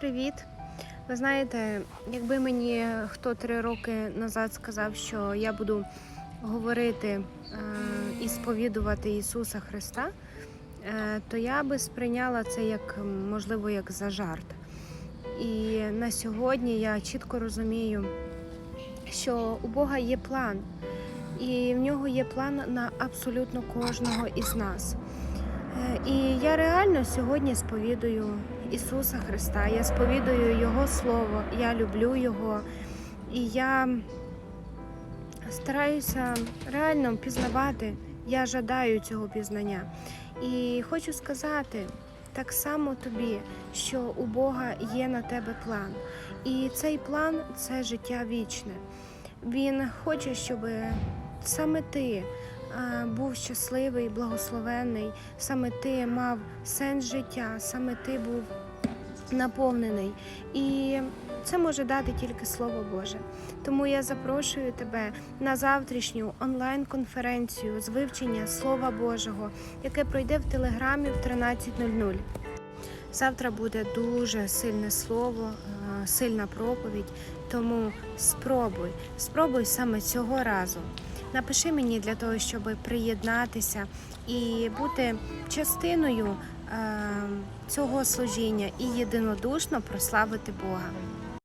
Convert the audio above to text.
привіт! Ви знаєте, якби мені хто три роки назад сказав, що я буду говорити е, і сповідувати Ісуса Христа, е, то я би сприйняла це як можливо як за жарт. І на сьогодні я чітко розумію, що у Бога є план, і в нього є план на абсолютно кожного із нас. Е, І я реально сьогодні сповідую Ісуса Христа, я сповідую Його Слово, я люблю Його. І я стараюся реально пізнавати, я жадаю цього пізнання. І хочу сказати так само тобі, що у Бога є на тебе план. І цей план це життя вічне. Він хоче, щоб саме ти був щасливий, благословений, саме ти мав сенс життя, саме ти був наповнений. І це може дати тільки Слово Боже. Тому я запрошую тебе на завтрашню онлайн-конференцію з вивчення Слова Божого, яке пройде в телеграмі в 13.00. Завтра буде дуже сильне слово, е, сильна проповідь. Тому спробуй, спробуй саме цього разу. Напиши мені для того, щоб приєднатися і бути частиною е, цього служіння і єдинодушно прославити Бога.